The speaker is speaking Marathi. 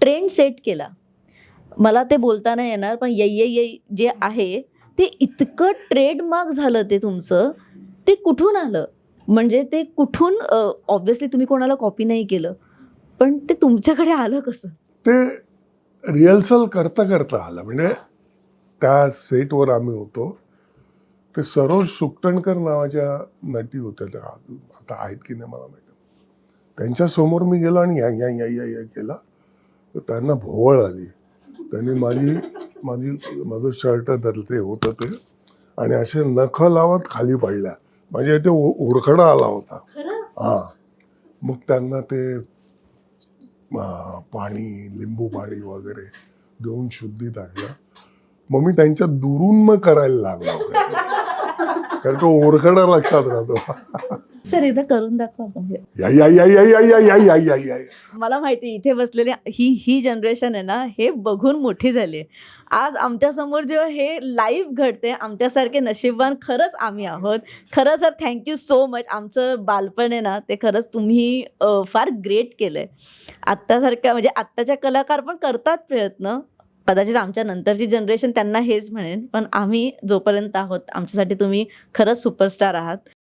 ट्रेंड सेट केला. मला ते बोलता नाही येणार पण ये ये जे आहे ते इतकं ट्रेडमार्क झालं ते तुमचं ते कुठून आलं? म्हणजे ते कुठून ऑब्व्हियसली तुम्ही कोणाला कॉपी नाही केलं पण ते तुमच्याकडे आलं कसं? ते रिहर्सल करता करता आलं. म्हणजे त्या सेटवर आम्ही होतो. ते सरोज सुकटणकर नावाच्या नटी होत्या त्या. आता आहेत की नाही मला माहिती. त्यांच्यासमोर मी गेलो आणि या या या या केला. तर त्यांना भोवळ आली. त्यांनी माझी माझी माझं शर्ट त्यातलं ते होतं ते. आणि असे नख लावत खाली पडल्या. म्हणजे ते उ- उडखडा आला होता. हां. मग त्यांना ते पाणी लिंबू पाणी वगैरे देऊन शुद्धी टाकलं मग मी त्यांच्या दुरून मग करायला लागलो. कारण तो ओरखडा लक्षात राहतो. सर एकदा करून दाखवा म्हणजे. या या या या या या या या या या. मला माहिती आहे, इथे बसलेले ही ही जनरेशन आहे ना हे बघून मोठी झाली आहे. आज आमच्यासमोर जेव्हा हे लाईव्ह घडते आमच्यासारखे नशीबवान खरंच आम्ही आहोत. खरं सर थँक्यू सो मच आमचं बालपण आहे ना ते खरंच तुम्ही अ, फार ग्रेट केलं आहे आत्तासारख्या म्हणजे आत्ताच्या कलाकार पण करतात प्रयत्न कदाचित आमच्या नंतरची जनरेशन त्यांना हेच म्हणेन पण आम्ही जोपर्यंत आहोत आमच्यासाठी तुम्ही खरंच सुपरस्टार आहात.